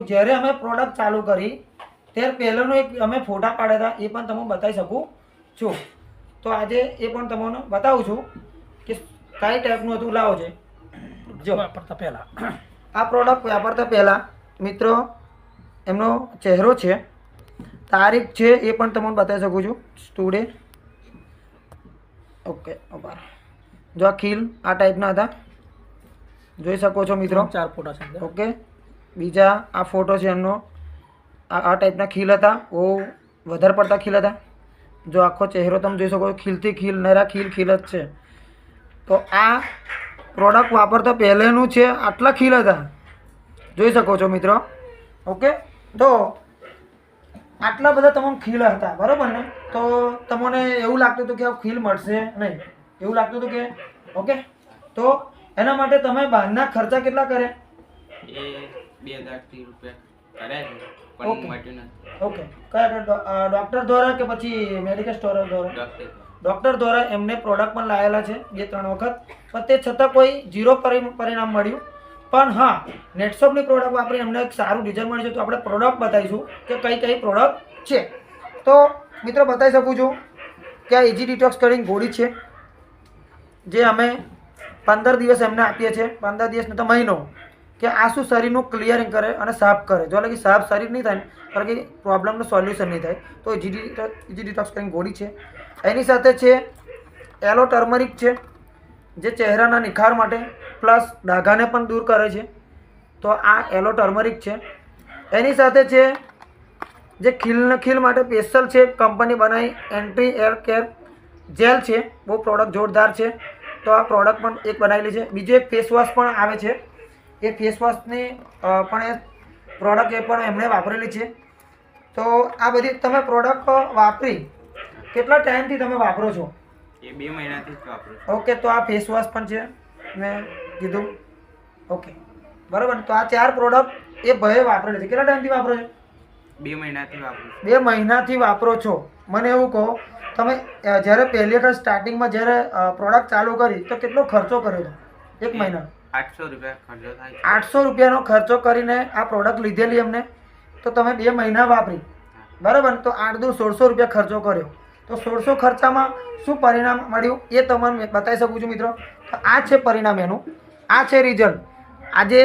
જ્યારે અમે પ્રોડક્ટ ચાલુ કરી ત્યારે પહેલાંનો એક અમે ફોટા પાડ્યા હતા એ પણ તમને બતાવી શકું છું. તો આજે એ પણ તમને બતાવું છું કે કઈ ટાઈપનું હતું લાવો છે જો. વાપરતા પહેલાં. આ પ્રોડક્ટ વાપરતા પહેલાં મિત્રો એમનો ચહેરો છે તારીખ છે એ પણ તમને બતાવી શકું છું સ્ટુડે ઓકે જો આ ખીલ આ ટાઈપના હતા. જોઈ શકો છો મિત્રો. ચાર ફોટા છે ઓકે બીજા આ ફોટો છે એમનો. આ ટાઈપના ખીલ હતા. બહુ વધારે પડતા ખીલ હતા. જો આખો ચહેરો તમે જોઈ શકો ખીલથી ખીલ, નરા ખીલ ખીલ જ છે. તો આ પ્રોડક્ટ વાપરતા પહેલેનું છે, આટલા ખીલ હતા. જોઈ શકો છો મિત્રો. ઓકે? તો આટલા બધા તમને ખીલ હતા, બરાબર ને? તો તમને એવું લાગતું હતું કે આ ખીલ મળશે નહીં. એવું લાગતું હતું કે, ઓકે? તો એના માટે તમે બહારના ખર્ચા કેટલા કર્યા? એ બે હજાર રૂપિયા કર્યા છે ઓકે. પણ મટ્યું નથી. ઓકે કયા ડૉક્ટર દ્વારા કે પછી મેડિકલ સ્ટોર દ્વારા? ડોક્ટર ડૉક્ટર દ્વારા એમને પ્રોડક્ટ પણ લાવેલા છે બે ત્રણ વખત. પણ તે છતાં કોઈ ઝીરો પરિ- પરિણામ મળ્યું. પણ હા નેટશોપની પ્રોડક્ટ વાપરી એમને એક સારું રિઝલ્ટ મળ્યું છે. તો આપણે પ્રોડક્ટ બતાવીશું કે કઈ કઈ પ્રોડક્ટ છે. તો મિત્રો બતાવી શકું છું કે આ ઇઝી ડિટોક્સ કરીને ગોળી છે જે અમે પંદર દિવસ એમને આપીએ છીએ. પંદર દિવસનો તો મહિનો. કે આ શું શરીરનું ક્લિયરિંગ કરે અને સાફ કરે. જો કે સાફ શરીર નહીં થાય ને કારણ કે પ્રોબ્લેમનું સોલ્યુશન નહીં થાય. તો ઇઝી ઇઝી ડિટોક્સ કરીને ગોળી છે. એની સાથે છે એલો ટર્મરિક છે, જે ચહેરાના નિખાર માટે પ્લસ ડાઘાને પણ દૂર કરે છે. તો આ એલો ટર્મરિક છે. એની સાથે છે જે ખીલ ખીલ માટે સ્પેશિયલ છે કંપની બનાવી એન્ટ્રી એર કેર જેલ છે. બહુ પ્રોડક્ટ જોરદાર છે. તો આ પ્રોડક્ટ પણ એક બનાવેલી છે. બીજો એક ફેસ વોશ પણ આવે છે. એ ફેસવોશની પણ એ પ્રોડક્ટ એ પણ એમણે વાપરેલી છે. તો આ બધી તમે પ્રોડક્ટ વાપરી કેટલા ટાઈમથી તમે વાપરો છો? એ બે મહિનાથી જ વાપરું ઓકે તો આ ફેસવોશ પણ છે મેં કીધું. ઓકે બરાબર. તો આ ચાર પ્રોડક્ટ એ ભયે વાપરેલી છે. કેટલા ટાઈમથી વાપરો છો? બે મહિનાથી વાપરો બે મહિનાથી વાપરો છો. મને એવું કહો તમે જ્યારે પહેલી વખત સ્ટાર્ટિંગમાં જ્યારે પ્રોડક્ટ ચાલુ કરી તો કેટલો ખર્ચો કર્યો હતો? એક મહિના આઠસો રૂપિયા આઠસો રૂપિયાનો ખર્ચો કરીને આ પ્રોડક્ટ લીધેલી અમને તો તમે બે મહિના વાપરી. બરાબર? તો આઠ દૂર સોળસો રૂપિયા ખર્ચો કર્યો. તો સોળસો ખર્ચામાં શું પરિણામ મળ્યું એ તમને બતાવી શકું છું મિત્રો. તો આ છે પરિણામ એનું. આ છે રિઝલ્ટ આજે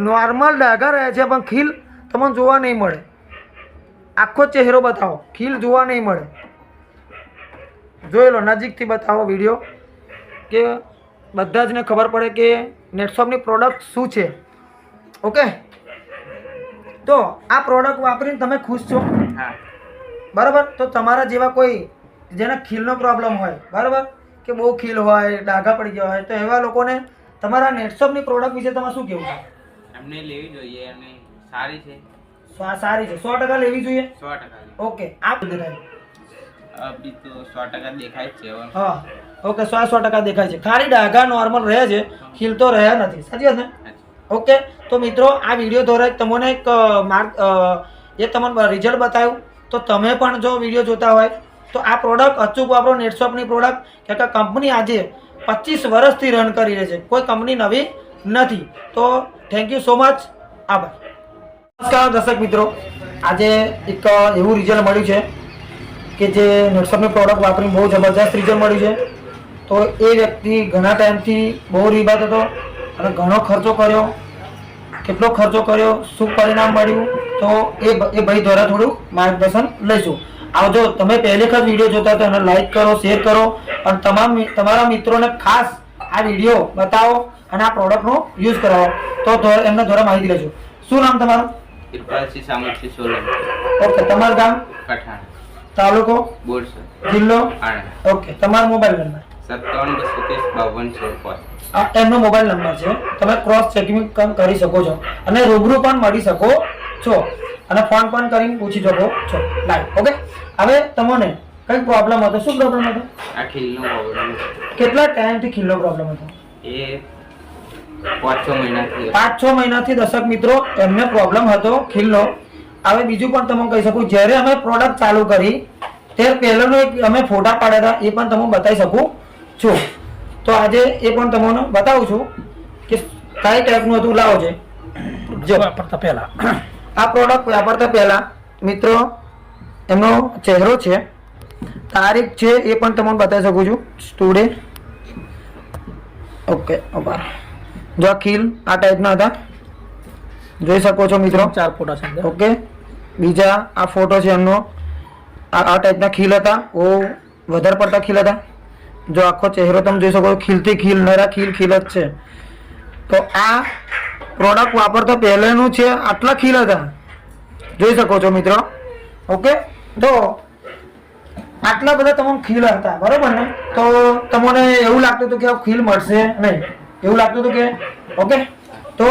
નોર્મલ ડાઘા રહે છે, પણ ખીલ તમને જોવા નહીં મળે. આખો ચહેરો બતાવો. ખીલ જોવા નહીં મળે. જોઈ લો, નજીકથી બતાવો વીડિયો કે બધા જને ખબર પડે કે નેટશોપની પ્રોડક્ટ શું છે. ઓકે તો આ પ્રોડક્ટ વાપરીને તમે ખુશ છો? હા. બરાબર? તો તમારા જેવા કોઈ જેને ખીલનો પ્રોબ્લેમ હોય બરાબર? કે બહુ ખીલ હોય ડાઘા પડી ગયા હોય તો એવા લોકોને તમારા નેટશોપની પ્રોડક્ટ વિશે તમારે શું કહેવું છે? એમને લેવી જોઈએ એમને સારી છે. સો આ સારી છે. સો ટકા લેવી જોઈએ? સો ટકા ઓકે આ દેખાય? અભી તો સો ટકા દેખાય છે હા. ઓકે સો સો ટકા દેખાય છે. ખાલી ડાઘા નોર્મલ રહે છે ખીલ તો રહ્યા નથી. સાચી વાત ને? ઓકે તો મિત્રો આ વીડિયો દ્વારા તમને એક માર્ક એ તમને રિઝલ્ટ બતાવ્યું. તો તમે પણ જો વીડિયો જોતા હોય તો આ પ્રોડક્ટ અચૂક વાપરો નેટશોપની પ્રોડક્ટ કે કંપની આજે પચીસ વર્ષથી રન કરી રહી છે. કોઈ કંપની નવી નથી. તો થેન્ક યુ સો મચ આભાર. નમસ્કાર દર્શક મિત્રો. આજે એક એવું રિઝલ્ટ મળ્યું છે કે જે નેટશોપની પ્રોડક્ટ વાપરીને બહુ જબરદસ્ત રિઝલ્ટ મળ્યું છે. તો એ વ્યક્તિ ઘણા ટાઈમથી બહુ રીબાત હતો અને ઘણો ખર્ચો કર્યો. કેટલો ખર્ચો કર્યો શું પરિણામ મળ્યું તો એ એ ભાઈ દ્વારા થોડું માર્ગદર્શન લઈશું. આવજો તમે પહેલી વખત વીડિયો જોતા તો એને લાઈક કરો શેર કરો અને તમામ તમારા મિત્રોને ખાસ આ વીડિયો બતાવો અને આ પ્રોડક્ટનો યુઝ કરાવો. તો એમના દ્વારા માહિતી લેજો. શું નામ તમારું? સોલંકી. ઓકે તમારું ગામ? પઠાણ. તાલુકો? બોરસદ. જિલ્લો? આણંદ. ઓકે તમારો મોબાઈલ નંબર સત્તાવન બસો ત્રીસ બાવન આ એમનો મોબાઈલ નંબર છે. તમે ક્રોસ ચેકિંગ કરી શકો છો. અને રૂબરૂ પણ મળી શકો છો. અને ફોન પણ કરીને પૂછી શકો છો. લાઈવ ઓકે હવે તમને કઈ પ્રોબ્લેમ હતો? શું પ્રોબ્લેમ હતો? આ ખીલનો પ્રોબ્લેમ કેટલા ટાઈમથી ખીલનો પ્રોબ્લેમ હતો? એ પાંચ છ મહિનાથી પાંચ છ મહિનાથી દર્શક મિત્રો એમને પ્રોબ્લેમ હતો ખીલનો. હવે બીજું પણ તમને કહી શકું જ્યારે અમે પ્રોડક્ટ ચાલુ કરી ત્યારે પહેલાંનો એક અમે ફોટા પાડ્યા હતા એ પણ તમને બતાવી શકું. છું. તો આજે એ પણ તમને બતાવું છું કે કઈ ટાઈપનું હતું લાવો છે જો. વાપરતા પહેલા. આ પ્રોડક્ટ વાપરતા પહેલા મિત્રો એમનો ચહેરો છે. તારીખ છે એ પણ તમને બતાવી શકું છું. સ્ટુડે ઓકે આભાર જો ખીલ આ ટાઈપના હતા. જોઈ શકો છો મિત્રો. ચાર ફોટા છે ઓકે બીજા આ ફોટો છે એમનો. આ આ ટાઈપના ખીલ હતા. ઓ વધારે પડતા ખીલ હતા. જો આખો ચહેરો તમે જોઈ શકો ખીલથી ખીલ, નરા ખીલ ખીલ જ છે. તો આ પ્રોડક્ટ વાપરતા પહેલેનું છે, આટલા ખીલ હતા. જોઈ શકો છો મિત્રો. ઓકે? તો આટલા બધા તમને ખીલ હતા, બરોબર ને? તો તમને એવું લાગતું હતું કે ખીલ મળશે નહીં. એવું લાગતું હતું કે, ઓકે? તો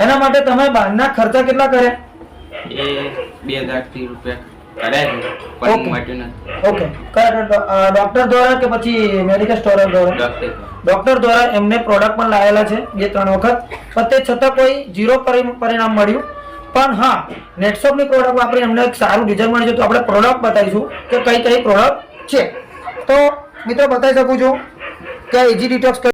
એના માટે તમે બહારના ખર્ચા કેટલા કરે બે હજાર રૂપિયા. કર્યા છે પણ મટ્યું નથી. ઓકે ડોક્ટર દ્વારા કે પછી મેડિકલ સ્ટોર દ્વારા? ડોક્ટર દ્વારા. એમને પ્રોડક્ટ પણ લાવેલા છે બે ત્રણ વખત. પણ તે છતાં કોઈ ઝીરો પરિણામ મળ્યું. પણ હા નેટશોપની પ્રોડક્ટ વાપરી એમને એક સારું રિઝલ્ટ મળ્યું છે. તો આપણે પ્રોડક્ટ બતાવીશું કે કઈ કઈ પ્રોડક્ટ છે. તો મિત્રો બતાવી શકું છું કે ઇઝી ડિટોક્સ